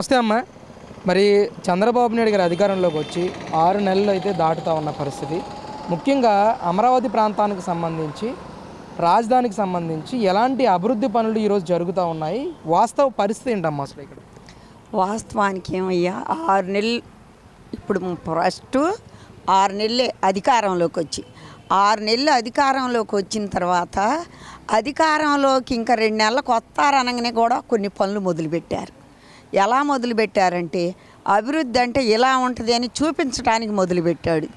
నమస్తే అమ్మ. మరి చంద్రబాబు నాయుడు గారి అధికారంలోకి వచ్చి ఆరు నెలలు అయితే దాటుతా ఉన్న పరిస్థితి. ముఖ్యంగా అమరావతి ప్రాంతానికి సంబంధించి రాజధానికి సంబంధించి ఎలాంటి అభివృద్ధి పనులు ఈరోజు జరుగుతూ ఉన్నాయి? వాస్తవ పరిస్థితి ఏంటమ్మా అసలు ఇక్కడ? వాస్తవానికి ఏమయ్యా ఆరు నెలలు ఇప్పుడు ఫస్ట్ ఆరు నెలలే అధికారంలోకి వచ్చి. ఆరు నెలలు అధికారంలోకి వచ్చిన తర్వాత అధికారంలోకి ఇంకా రెండు నెలలకు వస్తారనగానే కూడా కొన్ని పనులు మొదలుపెట్టారు. ఎలా మొదలుపెట్టారంటే అభివృద్ధి అంటే ఇలా ఉంటుంది అని చూపించడానికి మొదలుపెట్టాడు.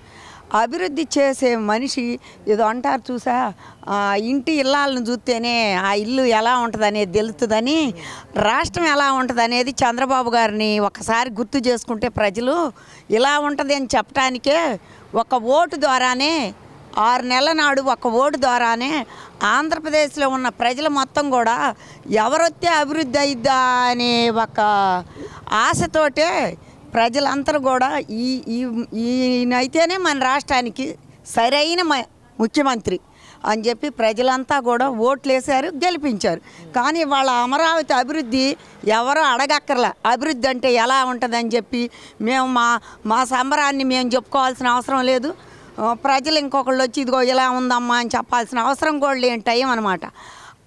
అభివృద్ధి చేసే మనిషి ఏదో అంటారు చూసా? ఇంటి ఇల్లాలను చూస్తేనే ఆ ఇల్లు ఎలా ఉంటుంది అనేది తెలుస్తుందని రాష్ట్రం ఎలా ఉంటుంది అనేది చంద్రబాబు గారిని ఒకసారి గుర్తు చేసుకుంటే ప్రజలు ఇలా ఉంటుంది అని చెప్పడానికే ఒక ఓటు ద్వారానే ఆరు నెలల నాడు ఒక ఓటు ద్వారానే ఆంధ్రప్రదేశ్లో ఉన్న ప్రజలు మొత్తం కూడా ఎవరొస్తే అభివృద్ధి అయిద్దా అనే ఒక ఆశతోటే ప్రజలందరూ కూడా ఈ ఈయనైతేనే మన రాష్ట్రానికి సరైన మ- ముఖ్యమంత్రి అని చెప్పి ప్రజలంతా కూడా ఓట్లు వేశారు గెలిపించారు. కానీ వాళ్ళ అమరావతి అభివృద్ధి ఎవరో అడగక్కర్లే. అభివృద్ధి అంటే ఎలా ఉంటుందని చెప్పి మేము మా మా సంబరాన్ని మేము చెప్పుకోవాల్సిన అవసరం లేదు. ప్రజలు ఇంకొకళ్ళు వచ్చి ఇదిగో ఇలా ఉందమ్మా అని చెప్పాల్సిన అవసరం కూడా లేని టైం అనమాట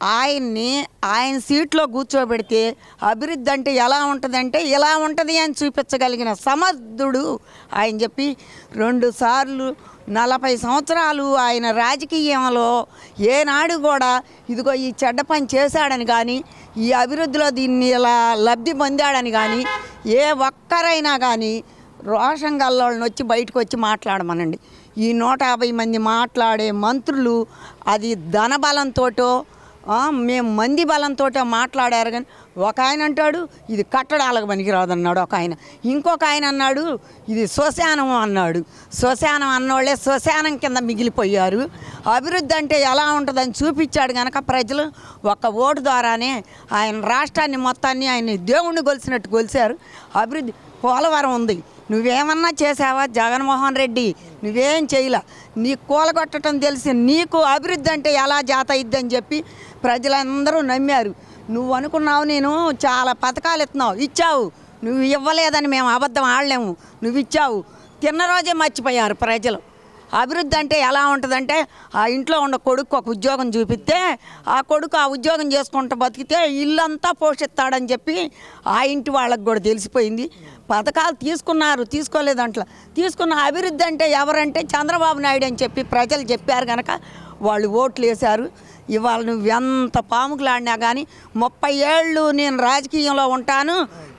ఆయన్ని ఆయన సీట్లో కూర్చోబెడితే అభివృద్ధి అంటే ఎలా ఉంటుందంటే ఇలా ఉంటుంది అని చూపించగలిగిన సమర్థుడు ఆయన చెప్పి రెండు సార్లు నలభై సంవత్సరాలు ఆయన రాజకీయంలో ఏనాడు కూడా ఇదిగో ఈ చెడ్డ పని చేశాడని కానీ ఈ అభివృద్ధిలో దీన్ని ఇలా లబ్ధి పొందాడని కానీ ఏ ఒక్కరైనా కానీ రోషం గల్లోళ్ళని వచ్చి బయటకు వచ్చి మాట్లాడమనండి. ఈ నూట యాభై మంది మాట్లాడే మంత్రులు అది ధనబలంతో మేము మంది బలంతో మాట్లాడారు కానీ ఒక ఆయన అంటాడు ఇది కట్టడాలకు పనికిరాదు అన్నాడు ఒక ఆయన. ఇంకొక ఆయన అన్నాడు ఇది శ్మశానం అన్నాడు. శ్మశానం అన్నోళ్ళే శ్మశానం కింద మిగిలిపోయారు. అభివృద్ధి అంటే ఎలా ఉంటుందని చూపించాడు కనుక ప్రజలు ఒక ఓటు ద్వారానే ఆయన రాష్ట్రాన్ని మొత్తాన్ని ఆయన దేవుణ్ణి గొలిసినట్టు గొలిచారు. అభివృద్ధి పోలవరం ఉంది. నువ్వేమన్నా చేసావా? జగన్మోహన్ రెడ్డి నువ్వేం చేయలే. నీ కూలగొట్టడం తెలిసి నీకు అభివృద్ధి అంటే ఎలా జాత అని చెప్పి ప్రజలందరూ నమ్మారు. నువ్వు అనుకున్నావు నేను చాలా పథకాలు ఇస్తున్నావు. ఇచ్చావు. నువ్వు ఇవ్వలేదని మేము అబద్ధం ఆడలేము. నువ్వు ఇచ్చావు. తిన్న రోజే మర్చిపోయారు ప్రజలు. అభివృద్ధి అంటే ఎలా ఉంటుందంటే ఆ ఇంట్లో ఉన్న కొడుకు ఒక ఉద్యోగం చూపిస్తే ఆ కొడుకు ఆ ఉద్యోగం చేసుకుంటూ బతికితే ఇల్లంతా పోషిస్తాడని చెప్పి ఆ ఇంటి వాళ్ళకి కూడా తెలిసిపోయింది. పథకాలు తీసుకున్నారు తీసుకోలేదంట్లో తీసుకున్న అభివృద్ధి అంటే ఎవరంటే చంద్రబాబు నాయుడు అని చెప్పి ప్రజలు చెప్పారు కనుక వాళ్ళు ఓట్లు వేశారు. ఇవాళ నువ్వు ఎంత పాముకులాడినా కానీ ముప్పై ఏళ్ళు నేను రాజకీయంలో ఉంటాను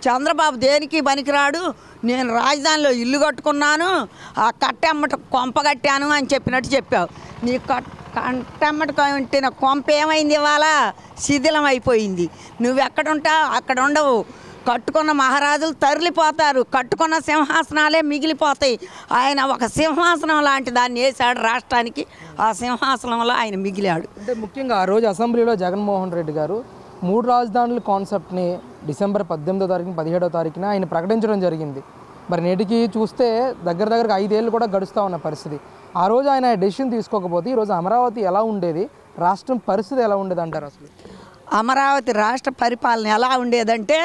చంద్రబాబు దేనికి పనికిరాడు నేను రాజధానిలో ఇల్లు కట్టుకున్నాను ఆ కట్టెమ్మట కొంప కట్టాను అని చెప్పినట్టు చెప్పావు. నీ కట్ కంటెమ్మట కట్టిన కొంప ఏమైంది ఇవాళ? శిథిలం అయిపోయింది. నువ్వు ఎక్కడుంటావు అక్కడ ఉండవు కట్టుకున్న మహారాజులు తరలిపోతారు. కట్టుకున్న సింహాసనాలే మిగిలిపోతాయి. ఆయన ఒక సింహాసనం లాంటి దాన్ని వేశాడు రాష్ట్రానికి. ఆ సింహాసనంలో ఆయన మిగిలాడు. అంటే ముఖ్యంగా ఆ రోజు అసెంబ్లీలో జగన్మోహన్ రెడ్డి గారు మూడు రాజధానుల కాన్సెప్ట్ని డిసెంబర్ పద్దెనిమిదో తారీఖు పదిహేడో తారీఖున ఆయన ప్రకటించడం జరిగింది. మరి నేటికి చూస్తే దగ్గర దగ్గరకు ఐదేళ్ళు కూడా గడుస్తూ ఉన్న పరిస్థితి. ఆ రోజు ఆయన డెసిషన్ తీసుకోకపోతే ఈరోజు అమరావతి ఎలా ఉండేది? రాష్ట్రం పరిస్థితి ఎలా ఉండేది అంటారు అసలు? అమరావతి రాష్ట్ర పరిపాలన ఎలా ఉండేదంటే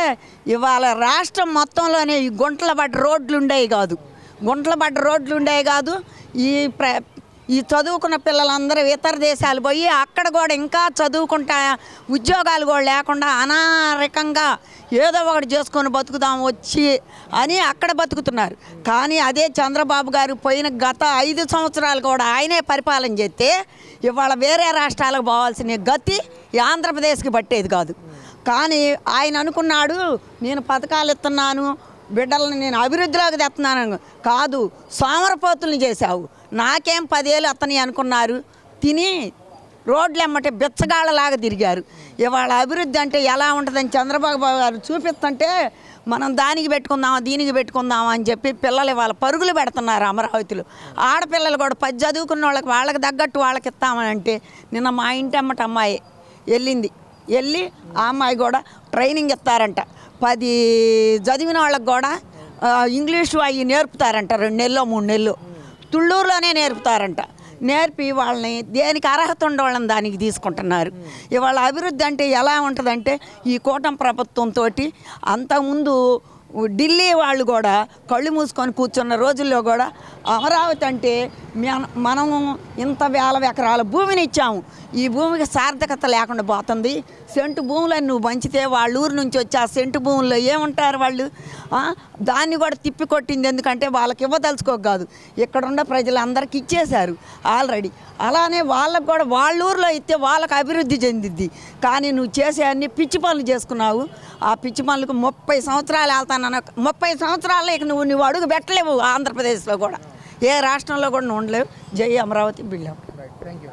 ఇవాళ రాష్ట్రం మొత్తంలోనే ఈ గుంటల పడ్డ రోడ్లు ఉండేవి కాదు. గుంటల పడ్డ రోడ్లు ఉండేవి కాదు. ఈ ప్ర ఈ చదువుకున్న పిల్లలందరూ ఇతర దేశాలు పోయి అక్కడ కూడా ఇంకా చదువుకుంటా ఉద్యోగాలు కూడా లేకుండా అనారకంగా ఏదో ఒకటి చేసుకొని బతుకుదాం వచ్చి అని అక్కడ బతుకుతున్నారు. కానీ అదే చంద్రబాబు గారు పోయిన గత ఐదు సంవత్సరాలు కూడా ఆయనే పరిపాలన చేస్తే ఇవాళ వేరే రాష్ట్రాలకు పోవాల్సిన గతి ఆంధ్రప్రదేశ్కి పట్టేది కాదు. కానీ ఆయన అనుకున్నాడు నేను పథకాలు ఇస్తున్నాను బిడ్డలను నేను అభివృద్ధిలోకి తెస్తున్నాను కాదు సోమరపోతుల్ని చేశావు. నాకేం పదేళ్ళు అతని అనుకున్నారు. తిని రోడ్లు ఎమ్మటే బిచ్చగాళ్ళలాగా తిరిగారు. ఇవాళ అభివృద్ధి అంటే ఎలా ఉంటుందని చంద్రబాబు గారు చూపిస్తుంటే మనం దానికి పెట్టుకుందామా దీనికి పెట్టుకుందామా అని చెప్పి పిల్లలు ఇవాళ పరుగులు పెడుతున్నారు అమరావతిలో. ఆడపిల్లలు కూడా పది చదువుకున్న వాళ్ళకి వాళ్ళకి తగ్గట్టు వాళ్ళకి ఇస్తామని అంటే నిన్న మా ఇంటి అమ్మట అమ్మాయి వెళ్ళింది. వెళ్ళి ఆ అమ్మాయి కూడా ట్రైనింగ్ ఇస్తారంట. పది చదివిన వాళ్ళకి కూడా ఇంగ్లీషు అవి నేర్పుతారంట. రెండు నెలలో మూడు నెలలు. తుళ్ళూరులోనే నేర్పుతారంట. నేర్పి వాళ్ళని దేనికి అర్హత ఉండే వాళ్ళని దానికి తీసుకుంటున్నారు. ఇవాళ అభివృద్ధి అంటే ఎలా ఉంటుందంటే ఈ కూటమి ప్రభుత్వంతో అంతకుముందు ఢిల్లీ వాళ్ళు కూడా కళ్ళు మూసుకొని కూర్చున్న రోజుల్లో కూడా అమరావతి అంటే మన- మనము ఇంత వేల ఎకరాల భూమిని ఇచ్చాము. ఈ భూమికి సార్థకత లేకుండా పోతుంది. సెంటు భూములను నువ్వు పంచితే వాళ్ళ ఊరు నుంచి వచ్చి ఆ సెంటు భూముల్లో ఏముంటారు వాళ్ళు? దాన్ని కూడా తిప్పి కొట్టింది ఎందుకంటే వాళ్ళకి ఇవ్వదలుచుకో కాదు ఇక్కడ ఉన్న ప్రజలందరికీ ఇచ్చేశారు ఆల్రెడీ. అలానే వాళ్ళకు కూడా వాళ్ళ ఊర్లో ఇస్తే వాళ్ళకి అభివృద్ధి చెందిద్ది. కానీ నువ్వు చేసే అన్ని పిచ్చి పనులు చేసుకున్నావు. ఆ పిచ్చి పనులకు ముప్పై సంవత్సరాలు వెళ్తాను వెళ్తానన్న ముప్పై సంవత్సరాలు ఇక నువ్వు నువ్వు అడుగు పెట్టలేవు ఆంధ్రప్రదేశ్లో కూడా. ఏ రాష్ట్రంలో కూడా నువ్వు ఉండలేవు. జై అమరావతి బిల్లం. థ్యాంక్ యూ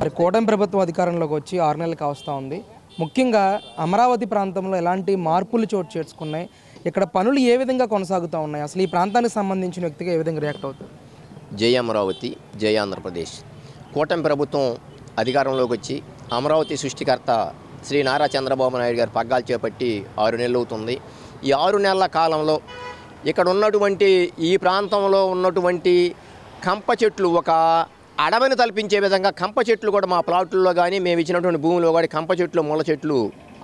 మరి కూటమి ప్రభుత్వం అధికారంలోకి వచ్చి ఆరు నెలలు కావస్తూ ఉంది. ముఖ్యంగా అమరావతి ప్రాంతంలో ఎలాంటి మార్పులు చోటు చేసుకున్నాయి? ఇక్కడ పనులు ఏ విధంగా కొనసాగుతూ ఉన్నాయి? అసలు ఈ ప్రాంతానికి సంబంధించిన వ్యక్తిగా ఏ విధంగా రియాక్ట్ అవుతుంది జై అమరావతి జై ఆంధ్రప్రదేశ్. కూటమి ప్రభుత్వం అధికారంలోకి వచ్చి అమరావతి సృష్టికర్త శ్రీ నారా చంద్రబాబు నాయుడు గారు పగ్గాలు చేపట్టి ఆరు నెలలు అవుతుంది. ఈ ఆరు నెలల కాలంలో ఇక్కడ ఉన్నటువంటి ఈ ప్రాంతంలో ఉన్నటువంటి కంప చెట్లు ఒక అడవిని తలపించే విధంగా కంప చెట్లు కూడా మా ప్లాట్లలో కానీ మేము ఇచ్చినటువంటి భూమిలో కానీ కంప చెట్లు ముళ్ళ చెట్లు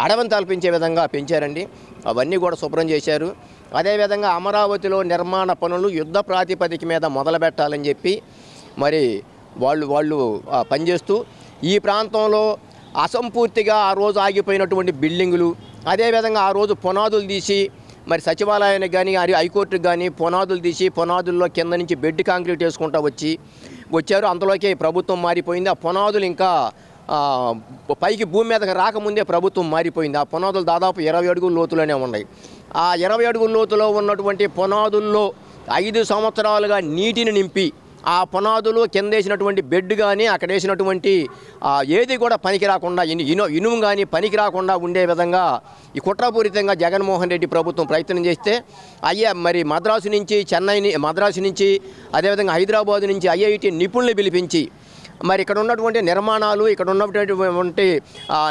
అడవిని తలపించే విధంగా పెంచారండి. అవన్నీ కూడా శుభ్రం చేశారు. అదేవిధంగా అమరావతిలో నిర్మాణ పనులు యుద్ధ ప్రాతిపదిక మీద మొదలు పెట్టాలని చెప్పి మరి వాళ్ళు వాళ్ళు పనిచేస్తూ ఈ ప్రాంతంలో అసంపూర్తిగా ఆ రోజు ఆగిపోయినటువంటి బిల్డింగులు అదేవిధంగా ఆ రోజు పునాదులు తీసి మరి సచివాలయానికి కానీ అది హైకోర్టుకి కానీ పునాదులు తీసి పునాదుల్లో కింద నుంచి బెడ్ కాంక్రీట్ వేసుకుంటా వచ్చి వచ్చారు. అంతలోకి ప్రభుత్వం మారిపోయింది. ఆ పునాదులు ఇంకా పైకి భూమి మీదకి రాకముందే ప్రభుత్వం మారిపోయింది. ఆ పునాదులు దాదాపు ఇరవై అడుగుల లోతులోనే ఉన్నాయి. ఆ ఇరవై అడుగుల లోతులో ఉన్నటువంటి పునాదుల్లో ఐదు సంవత్సరాలుగా నీటిని నింపి ఆ పునాదులు కింద వేసినటువంటి బెడ్ కానీ అక్కడ వేసినటువంటి ఏది కూడా పనికి రాకుండా ఇను ఇనుము కానీ పనికి రాకుండా ఉండే విధంగా ఈ కుట్రపూరితంగా జగన్మోహన్ రెడ్డి ప్రభుత్వం ప్రయత్నం చేస్తే అయ్యా మరి మద్రాసు నుంచి చెన్నైని మద్రాసు నుంచి అదేవిధంగా హైదరాబాద్ నుంచి ఐఐటి నిపుణులు పిలిపించి మరి ఇక్కడ ఉన్నటువంటి నిర్మాణాలు ఇక్కడ ఉన్నటువంటి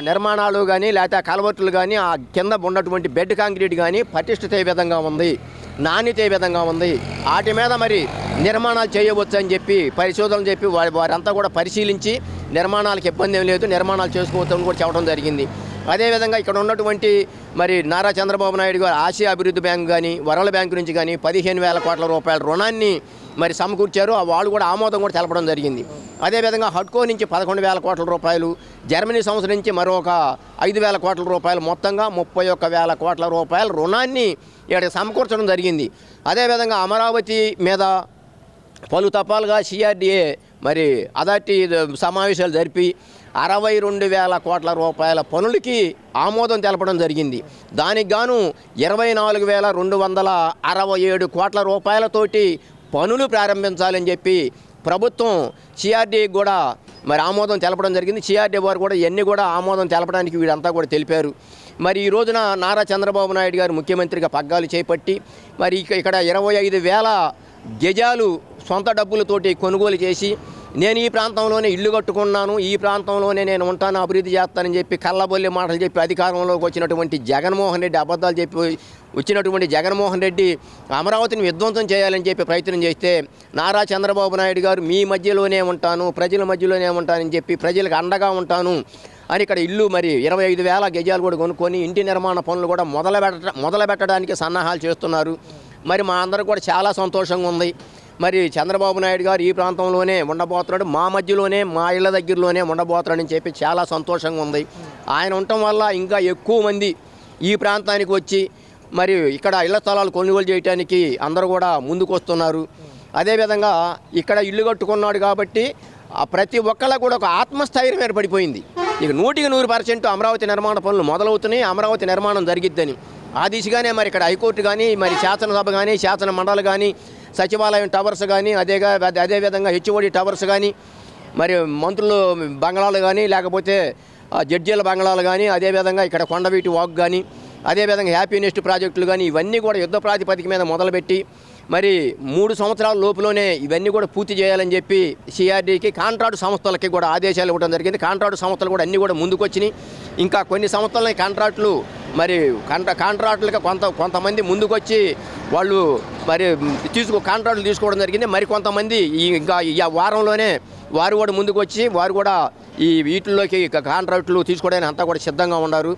నిర్మాణాలు కానీ లేకపోతే ఆ కలవట్లు కానీ ఆ కింద ఉన్నటువంటి బెడ్ కాంక్రీట్ కానీ పటిష్టత విధంగా ఉంది. నాణ్యత ఏ విధంగా ఉంది. వాటి మీద మరి నిర్మాణాలు చేయవచ్చు అని చెప్పి పరిశోధనలు చెప్పి వారి వారంతా కూడా పరిశీలించి నిర్మాణాలకు ఇబ్బంది ఏం లేదు. నిర్మాణాలు చేసుకోవచ్చు అని కూడా చెప్పడం జరిగింది. అదేవిధంగా ఇక్కడ ఉన్నటువంటి మరి నారా చంద్రబాబు నాయుడు గారు ఆసియా అభివృద్ధి బ్యాంక్ కానీ వరల్డ్ బ్యాంకు నుంచి కానీ పదిహేను వేల కోట్ల రూపాయల రుణాన్ని మరి సమకూర్చారు. వాళ్ళు కూడా ఆమోదం కూడా తెలపడం జరిగింది. అదేవిధంగా హడ్కో నుంచి పదకొండు వేల కోట్ల రూపాయలు జర్మనీ సంస్థ నుంచి మరొక ఐదు వేల కోట్ల రూపాయలు మొత్తంగా ముప్పై ఒక్క వేల కోట్ల రూపాయల రుణాన్ని ఇక్కడ సమకూర్చడం జరిగింది. అదేవిధంగా అమరావతి మీద పలు తపాలుగా సిఆర్డిఏ మరి అథారిటీ సమావేశాలు జరిపి అరవై రెండు వేల కోట్ల రూపాయల పనులకి ఆమోదం తెలపడం జరిగింది. దానికి గాను ఇరవై నాలుగు వేల రెండు వందల అరవై ఏడు కోట్ల రూపాయలతోటి పనులు ప్రారంభించాలని చెప్పి ప్రభుత్వం సిఆర్డీకి కూడా మరి ఆమోదం తెలపడం జరిగింది. సిఆర్డీ వారు కూడా ఇవన్నీ కూడా ఆమోదం తెలపడానికి వీడంతా కూడా తెలిపారు. మరి ఈ రోజున నారా చంద్రబాబు నాయుడు గారు ముఖ్యమంత్రిగా పగ్గాలు చేపట్టి మరి ఇక- ఇక్కడ ఇరవై ఐదు వేల గజాలు సొంత డబ్బులతోటి కొనుగోలు చేసి నేను ఈ ప్రాంతంలోనే ఇల్లు కట్టుకున్నాను ఈ ప్రాంతంలోనే నేను ఉంటాను అభివృద్ధి చేస్తానని చెప్పి కళ్ళబొల్లి మాటలు చెప్పి అధికారంలోకి వచ్చినటువంటి జగన్మోహన్ రెడ్డి అబద్ధాలు చెప్పి వచ్చినటువంటి జగన్మోహన్ రెడ్డి అమరావతిని విధ్వంసం చేయాలని చెప్పి ప్రయత్నం చేస్తే నారా చంద్రబాబు నాయుడు గారు మీ మధ్యలోనే ఉంటాను ప్రజల మధ్యలోనే ఉంటానని చెప్పి ప్రజలకు అండగా ఉంటాను అని ఇక్కడ ఇల్లు మరి ఇరవై ఐదు వేల గజాలు కూడా కొనుక్కొని ఇంటి నిర్మాణ పనులు కూడా మొదలు పెట్ట మొదలు పెట్టడానికి సన్నాహాలు చేస్తున్నారు. మరి మా అందరూ కూడా చాలా సంతోషంగా ఉంది. మరి చంద్రబాబు నాయుడు గారు ఈ ప్రాంతంలోనే ఉండబోతున్నాడు. మా మధ్యలోనే మా ఇళ్ళ దగ్గరలోనే ఉండబోతున్నాడని చెప్పి చాలా సంతోషంగా ఉంది. ఆయన ఉండటం వల్ల ఇంకా ఎక్కువ మంది ఈ ప్రాంతానికి వచ్చి మరి ఇక్కడ ఇళ్ళ స్థలాలు కొనుగోలు చేయడానికి అందరూ కూడా ముందుకు వస్తున్నారు అదేవిధంగా ఇక్కడ ఇల్లు కట్టుకున్నాడు కాబట్టి ప్రతి ఒక్కళ్ళ కూడా ఒక ఆత్మస్థైర్యం ఏర్పడిపోయింది. ఇక నూటికి నూరు పర్సెంట్ అమరావతి నిర్మాణ పనులు మొదలవుతున్నాయి. అమరావతి నిర్మాణం జరిగిద్దని. ఆ దిశగానే మరి ఇక్కడ హైకోర్టు కానీ మరి శాసనసభ కానీ శాసన మండలి కానీ సచివాలయం టవర్స్ కానీ అదేగా అదేవిధంగా హెచ్ఓడి టవర్స్ కానీ మరి మంత్రులు బంగళాలు కానీ లేకపోతే జడ్జీల బంగళాలు కానీ అదేవిధంగా ఇక్కడ కొండవీటి వాక్ కానీ అదేవిధంగా హ్యాపీ నెస్ట్ ప్రాజెక్టులు కానీ ఇవన్నీ కూడా యుద్ధ ప్రాతిపదిక మీద మొదలుపెట్టి మరి మూడు సంవత్సరాల లోపులోనే ఇవన్నీ కూడా పూర్తి చేయాలని చెప్పి సిఆర్డీకి కాంట్రాక్టు సంస్థలకి కూడా ఆదేశాలు ఇవ్వడం జరిగింది. కాంట్రాక్ట్ సంస్థలు కూడా అన్నీ కూడా ముందుకొచ్చినాయి. ఇంకా కొన్ని సంవత్సరాలని కాంట్రాక్టులు మరి కాంట్రా కాంట్రాక్టులుగా కొంత కొంతమంది ముందుకొచ్చి వాళ్ళు మరి తీసుకో కాంట్రాక్టులు తీసుకోవడం జరిగింది. మరి కొంతమంది ఈ ఇంకా ఈ వారంలోనే వారు కూడా ముందుకు వచ్చి వారు కూడా ఈ వీటిల్లోకి కాంట్రాక్టులు తీసుకోవడానికి అంతా కూడా సిద్ధంగా ఉన్నారు.